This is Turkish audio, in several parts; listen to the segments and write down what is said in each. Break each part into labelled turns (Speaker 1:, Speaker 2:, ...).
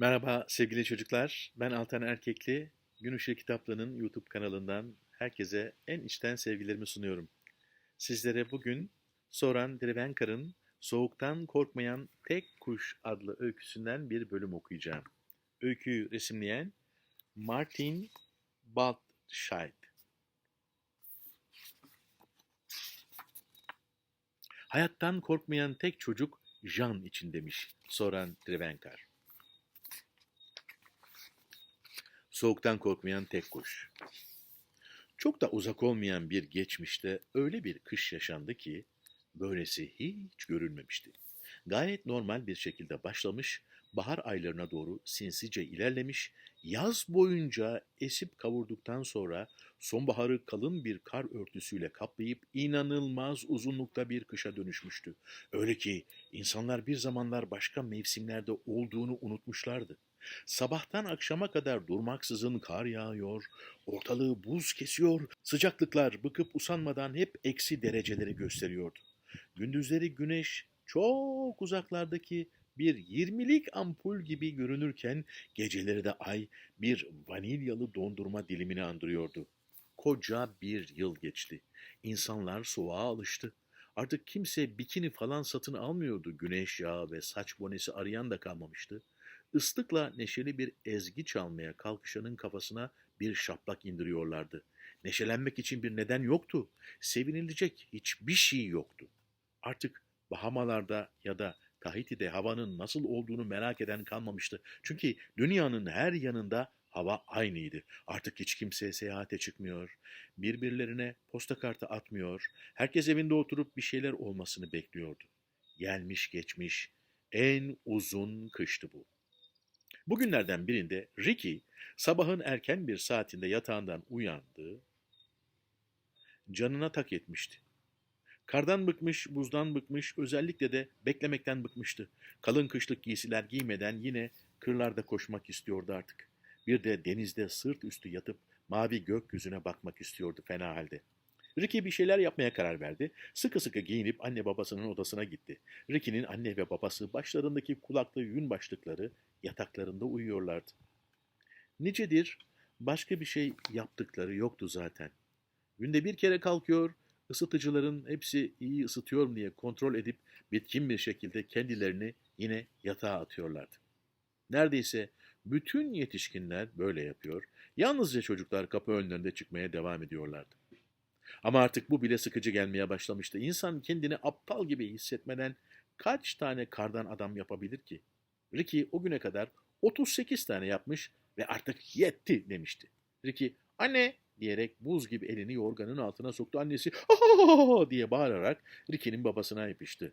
Speaker 1: Merhaba sevgili çocuklar. Ben Altan Erkekli. Gün Işığı Kitapları'nın YouTube kanalından herkese en içten sevgilerimi sunuyorum. Sizlere bugün Soran Drevenkar'ın Soğuktan Korkmayan Tek Kuş adlı öyküsünden bir bölüm okuyacağım. Öyküyü resimleyen Martin Baltscheid. Hayattan korkmayan tek çocuk Jean için demiş Soran Drevenkar. Soğuktan korkmayan tek kuş. Çok da uzak olmayan bir geçmişte öyle bir kış yaşandı ki böylesi hiç görülmemişti. Gayet normal bir şekilde başlamış, bahar aylarına doğru sinsice ilerlemiş, yaz boyunca esip kavurduktan sonra sonbaharı kalın bir kar örtüsüyle kaplayıp inanılmaz uzunlukta bir kışa dönüşmüştü. Öyle ki insanlar bir zamanlar başka mevsimlerde olduğunu unutmuşlardı. Sabahtan akşama kadar durmaksızın kar yağıyor, ortalığı buz kesiyor, sıcaklıklar bıkıp usanmadan hep eksi dereceleri gösteriyordu. Gündüzleri güneş çok uzaklardaki bir yirmilik ampul gibi görünürken geceleri de ay bir vanilyalı dondurma dilimini andırıyordu. Koca bir yıl geçti. İnsanlar soğuğa alıştı. Artık kimse bikini falan satın almıyordu. Güneş yağı ve saç bonesi arayan da kalmamıştı. Islıkla neşeli bir ezgi çalmaya kalkışanın kafasına bir şaplak indiriyorlardı. Neşelenmek için bir neden yoktu. Sevinilecek hiçbir şey yoktu. Artık Bahamalarda ya da Tahiti'de havanın nasıl olduğunu merak eden kalmamıştı. Çünkü dünyanın her yanında hava aynıydı. Artık hiç kimse seyahate çıkmıyor, birbirlerine posta kartı atmıyor, herkes evinde oturup bir şeyler olmasını bekliyordu. Gelmiş geçmiş en uzun kıştı bu. Bugünlerden birinde Ricky sabahın erken bir saatinde yatağından uyandı, canına tak etmişti. Kardan bıkmış, buzdan bıkmış, özellikle de beklemekten bıkmıştı. Kalın kışlık giysiler giymeden yine kırlarda koşmak istiyordu artık. Bir de denizde sırt üstü yatıp mavi gökyüzüne bakmak istiyordu fena halde. Ricky bir şeyler yapmaya karar verdi. Sıkı sıkı giyinip anne babasının odasına gitti. Ricky'nin anne ve babası başlarındaki kulaklı yün başlıkları yataklarında uyuyorlardı. Nicedir başka bir şey yaptıkları yoktu zaten. Günde bir kere kalkıyor, ısıtıcıların hepsi iyi ısıtıyor mu diye kontrol edip bitkin bir şekilde kendilerini yine yatağa atıyorlardı. Neredeyse bütün yetişkinler böyle yapıyor, yalnızca çocuklar kapı önlerinde çıkmaya devam ediyorlardı. Ama artık bu bile sıkıcı gelmeye başlamıştı. İnsan kendini aptal gibi hissetmeden kaç tane kardan adam yapabilir ki? Ricky o güne kadar 38 tane yapmış ve artık yetti demişti. Ricky anne diyerek buz gibi elini yorganın altına soktu. Annesi "Aa!" diye bağırarak Ricky'nin babasına yapıştı.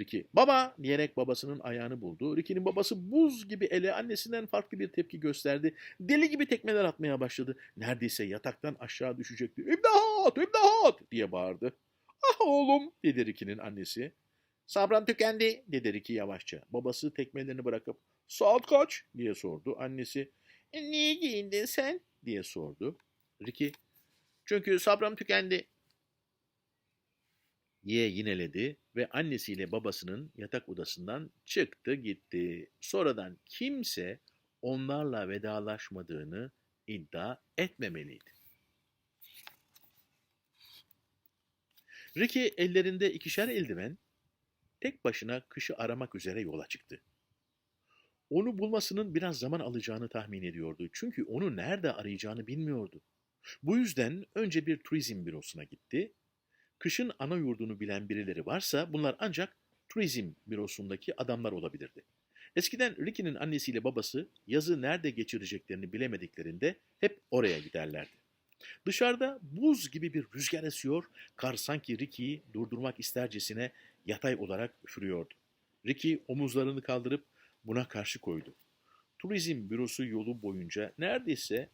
Speaker 1: Ricky baba diyerek babasının ayağını buldu. Ricky'nin babası buz gibi ele annesinden farklı bir tepki gösterdi. Deli gibi tekmeler atmaya başladı. Neredeyse yataktan aşağı düşecekti. İmdat! İmdat! diye bağırdı. Ah oğlum dedi Ricky'nin annesi. Sabrım tükendi dedi Ricky yavaşça. Babası tekmelerini bırakıp saat kaç diye sordu. Annesi "E, niye giyindin sen diye sordu. Ricky çünkü sabrım tükendi diye yineledi ve annesiyle babasının yatak odasından çıktı gitti. Sonradan kimse onlarla vedalaşmadığını iddia etmemeliydi. Ricky ellerinde ikişer eldiven tek başına kışı aramak üzere yola çıktı. Onu bulmasının biraz zaman alacağını tahmin ediyordu. Çünkü onu nerede arayacağını bilmiyordu. Bu yüzden önce bir turizm bürosuna gitti. Kışın ana yurdunu bilen birileri varsa bunlar ancak turizm bürosundaki adamlar olabilirdi. Eskiden Ricky'nin annesiyle babası yazı nerede geçireceklerini bilemediklerinde hep oraya giderlerdi. Dışarıda buz gibi bir rüzgar esiyor, kar sanki Ricky'yi durdurmak istercesine yatay olarak üfürüyordu. Ricky omuzlarını kaldırıp buna karşı koydu. Turizm bürosu yolu boyunca neredeyse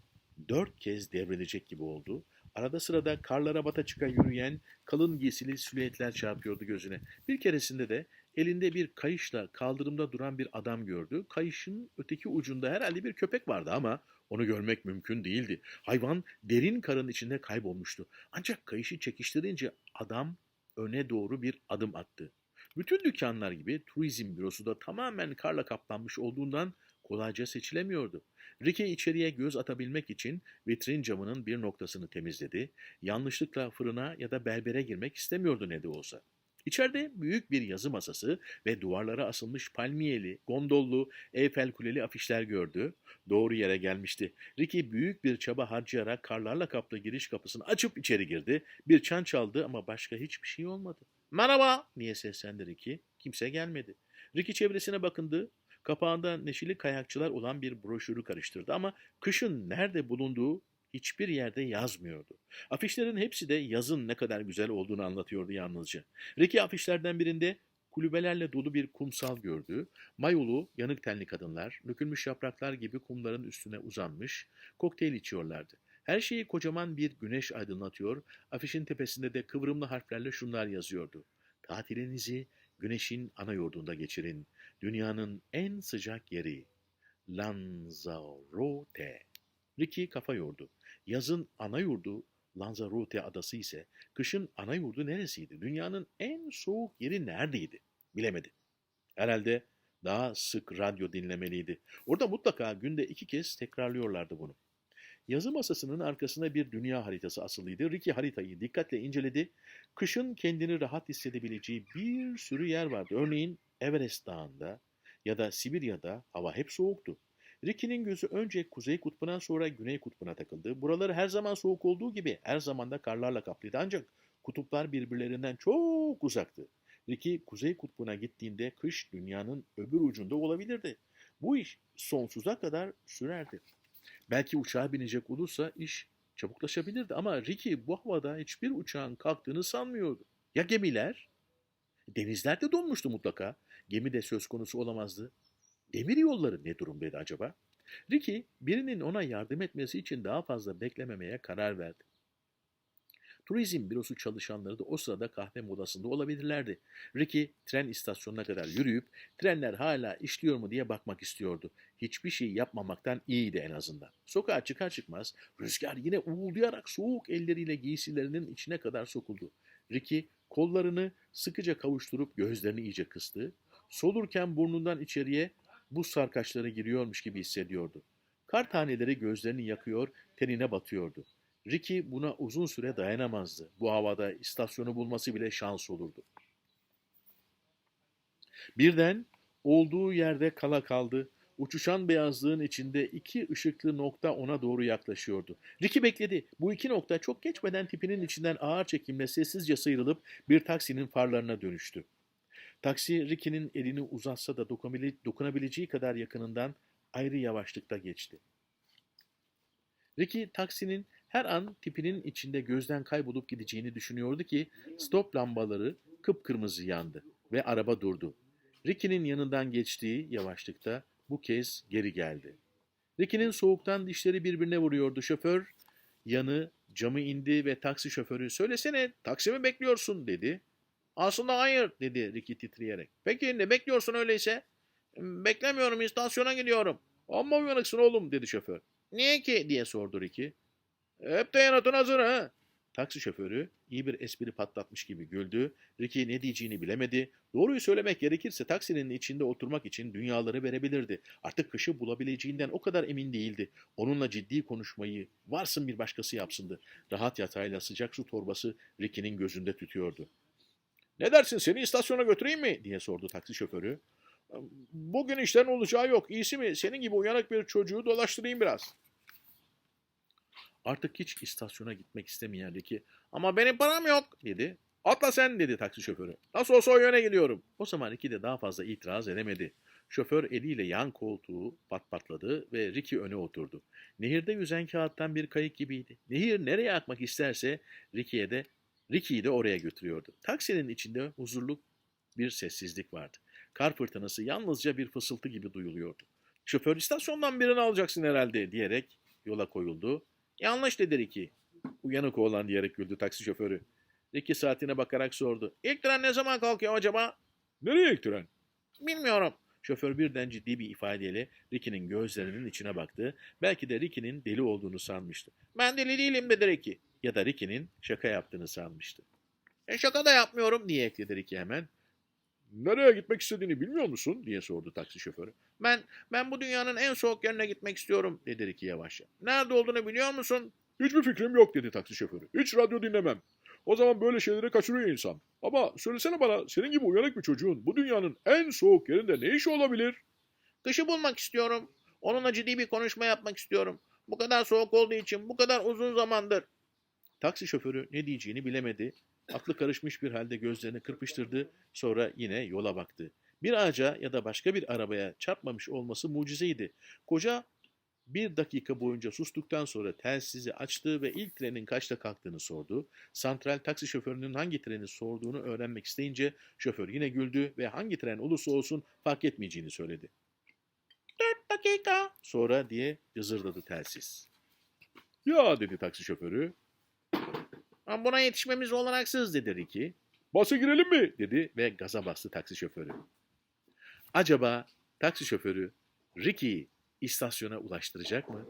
Speaker 1: dört kez devrilecek gibi oldu. Arada sırada karlara bata çıka yürüyen kalın giysili silüetler çarpıyordu gözüne. Bir keresinde de elinde bir kayışla kaldırımda duran bir adam gördü. Kayışın öteki ucunda herhalde bir köpek vardı ama onu görmek mümkün değildi. Hayvan derin karın içinde kaybolmuştu. Ancak kayışı çekiştirince adam öne doğru bir adım attı. Bütün dükkanlar gibi turizm bürosu da tamamen karla kaplanmış olduğundan kolayca seçilemiyordu. Ricky içeriye göz atabilmek için vitrin camının bir noktasını temizledi. Yanlışlıkla fırına ya da berbere girmek istemiyordu ne de olsa. İçeride büyük bir yazı masası ve duvarlara asılmış palmiyeli, gondollu, Eyfel Kuleli afişler gördü. Doğru yere gelmişti. Ricky büyük bir çaba harcayarak karlarla kaplı giriş kapısını açıp içeri girdi. Bir çan çaldı ama başka hiçbir şey olmadı. Merhaba diye seslendi Ricky. Kimse gelmedi. Ricky çevresine bakındı. Kapağında neşeli kayakçılar olan bir broşürü karıştırdı ama kışın nerede bulunduğu hiçbir yerde yazmıyordu. Afişlerin hepsi de yazın ne kadar güzel olduğunu anlatıyordu yalnızca. Ricky afişlerden birinde kulübelerle dolu bir kumsal gördü. Mayolu, yanık tenli kadınlar, dökülmüş yapraklar gibi kumların üstüne uzanmış, kokteyl içiyorlardı. Her şeyi kocaman bir güneş aydınlatıyor, afişin tepesinde de kıvrımlı harflerle şunlar yazıyordu. Tatilinizi güneşin ana yurdunda geçirin. Dünyanın en sıcak yeri. Lanzarote. Ricky kafa yordu. Yazın ana yurdu Lanzarote adası ise kışın ana yurdu neresiydi? Dünyanın en soğuk yeri neredeydi? Bilemedi. Herhalde daha sık radyo dinlemeliydi. Orada mutlaka günde iki kez tekrarlıyorlardı bunu. Yazı masasının arkasına bir dünya haritası asılıydı. Ricky haritayı dikkatle inceledi. Kışın kendini rahat hissedebileceği bir sürü yer vardı. Örneğin Everest Dağı'nda ya da Sibirya'da hava hep soğuktu. Ricky'nin gözü önce kuzey kutbuna sonra güney kutbuna takıldı. Buraları her zaman soğuk olduğu gibi her zaman da karlarla kaplıydı ancak kutuplar birbirlerinden çok uzaktı. Ricky kuzey kutbuna gittiğinde kış dünyanın öbür ucunda olabilirdi. Bu iş sonsuza kadar sürerdi. Belki uçağa binecek olursa iş çabuklaşabilirdi ama Ricky bu havada hiçbir uçağın kalktığını sanmıyordu. Ya gemiler? Denizler de donmuştu mutlaka. Gemi de söz konusu olamazdı. Demir yolları ne durumdaydı acaba? Ricky birinin ona yardım etmesi için daha fazla beklememeye karar verdi. Turizm bürosu çalışanları da o sırada kahve molasında olabilirlerdi. Ricky tren istasyonuna kadar yürüyüp trenler hala işliyor mu diye bakmak istiyordu. Hiçbir şey yapmamaktan iyiydi en azından. Sokağa çıkar çıkmaz rüzgar yine uğuldayarak soğuk elleriyle giysilerinin içine kadar sokuldu. Ricky kollarını sıkıca kavuşturup gözlerini iyice kıstı. Solurken burnundan içeriye buz sarkaçları giriyormuş gibi hissediyordu. Kar taneleri gözlerini yakıyor, tenine batıyordu. Ricky buna uzun süre dayanamazdı. Bu havada istasyonu bulması bile şans olurdu. Birden olduğu yerde kala kaldı. Uçuşan beyazlığın içinde iki ışıklı nokta ona doğru yaklaşıyordu. Ricky bekledi. Bu iki nokta çok geçmeden tipinin içinden ağır çekimle sessizce sıyrılıp bir taksinin farlarına dönüştü. Taksi Ricky'nin elini uzatsa da dokunabileceği kadar yakınından ayrı yavaşlıkta geçti. Ricky taksinin her an tipinin içinde gözden kaybolup gideceğini düşünüyordu ki stop lambaları kıpkırmızı yandı ve araba durdu. Ricky'nin yanından geçtiği yavaşlıkta bu kez geri geldi. Ricky'nin soğuktan dişleri birbirine vuruyordu. Şoför yanı camı indi ve taksi şoförü söylesene taksi mi bekliyorsun dedi. Aslında hayır dedi Ricky titreyerek. Peki ne bekliyorsun öyleyse? Beklemiyorum istasyona gidiyorum. Amma uyanıksın oğlum dedi şoför. Niye ki diye sordu Ricky. Hep de yanıtın hazır ha. Taksi şoförü iyi bir espri patlatmış gibi güldü. Ricky ne diyeceğini bilemedi. Doğruyu söylemek gerekirse taksinin içinde oturmak için dünyaları verebilirdi. Artık kışı bulabileceğinden o kadar emin değildi. Onunla ciddi konuşmayı varsın bir başkası yapsındı. Rahat yatağıyla sıcak su torbası Ricky'nin gözünde tütüyordu. Ne dersin seni istasyona götüreyim mi diye sordu taksi şoförü. Bugün işlerin olacağı yok. İyisi mi senin gibi uyanık bir çocuğu dolaştırayım biraz. Artık hiç istasyona gitmek istemeyen Ricky ama benim param yok dedi. Atla sen dedi taksi şoförü. Nasıl olsa o yöne gidiyorum. O zaman Ricky de daha fazla itiraz edemedi. Şoför eliyle yan koltuğu pat patladı ve Ricky öne oturdu. Nehirde yüzen kağıttan bir kayık gibiydi. Nehir nereye akmak isterse Ricky'ye de Ricky'yi de oraya götürüyordu. Taksinin içinde huzurlu bir sessizlik vardı. Kar fırtınası yalnızca bir fısıltı gibi duyuluyordu. Şoför istasyondan birini alacaksın herhalde diyerek yola koyuldu. Yanlış dedi Ricky. Uyanık oğlan diyerek güldü taksi şoförü. Ricky saatine bakarak sordu. İlk tren ne zaman kalkıyor acaba? Nereye ilk tren? Bilmiyorum. Şoför birden ciddi bir ifadeyle Ricky'nin gözlerinin içine baktı. Belki de Ricky'nin deli olduğunu sanmıştı. Ben deli değilim dedi Ricky. Ya da Ricky'nin şaka yaptığını sanmıştı. E şaka da yapmıyorum diye ekledi Ricky hemen. Nereye gitmek istediğini bilmiyor musun? diye sordu taksi şoförü.
Speaker 2: Ben ben bu dünyanın en soğuk yerine gitmek istiyorum dedi Ricky yavaşça. Nerede olduğunu biliyor musun?
Speaker 1: Hiçbir fikrim yok dedi taksi şoförü. Hiç radyo dinlemem. O zaman böyle şeyleri kaçırıyor insan. Ama söylesene bana senin gibi uyanık bir çocuğun bu dünyanın en soğuk yerinde ne işi olabilir?
Speaker 2: Kışı bulmak istiyorum. Onunla ciddi bir konuşma yapmak istiyorum. Bu kadar soğuk olduğu için bu kadar uzun zamandır.
Speaker 1: Taksi şoförü ne diyeceğini bilemedi. Aklı karışmış bir halde gözlerini kırpıştırdı. Sonra yine yola baktı. Bir ağaca ya da başka bir arabaya çarpmamış olması mucizeydi. Koca bir dakika boyunca sustuktan sonra telsizi açtı ve ilk trenin kaçta kalktığını sordu. Santral taksi şoförünün hangi treni sorduğunu öğrenmek isteyince şoför yine güldü ve hangi tren olursa olsun fark etmeyeceğini söyledi.
Speaker 2: Dört dakika.
Speaker 1: Sonra diye cızırdadı telsiz. Ya dedi taksi şoförü.
Speaker 2: Ama Buna yetişmemiz olanaksız dedi.
Speaker 1: Ricky. Basa girelim mi? dedi ve gaza bastı taksi şoförü. Acaba taksi şoförü Ricky'yi istasyona ulaştıracak mı?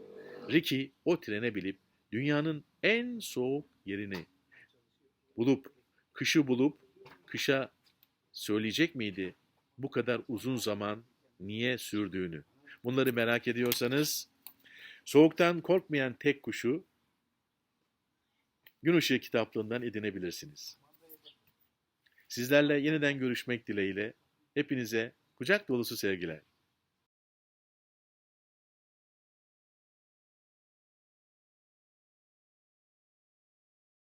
Speaker 1: Ricky o trene binip dünyanın en soğuk yerini bulup, kışı bulup, kışa söyleyecek miydi bu kadar uzun zaman niye sürdüğünü? Bunları merak ediyorsanız Soğuktan Korkmayan Tek Kuşu Gün Işığı kitaplığından edinebilirsiniz. Sizlerle yeniden görüşmek dileğiyle hepinize kucak dolusu sevgiler.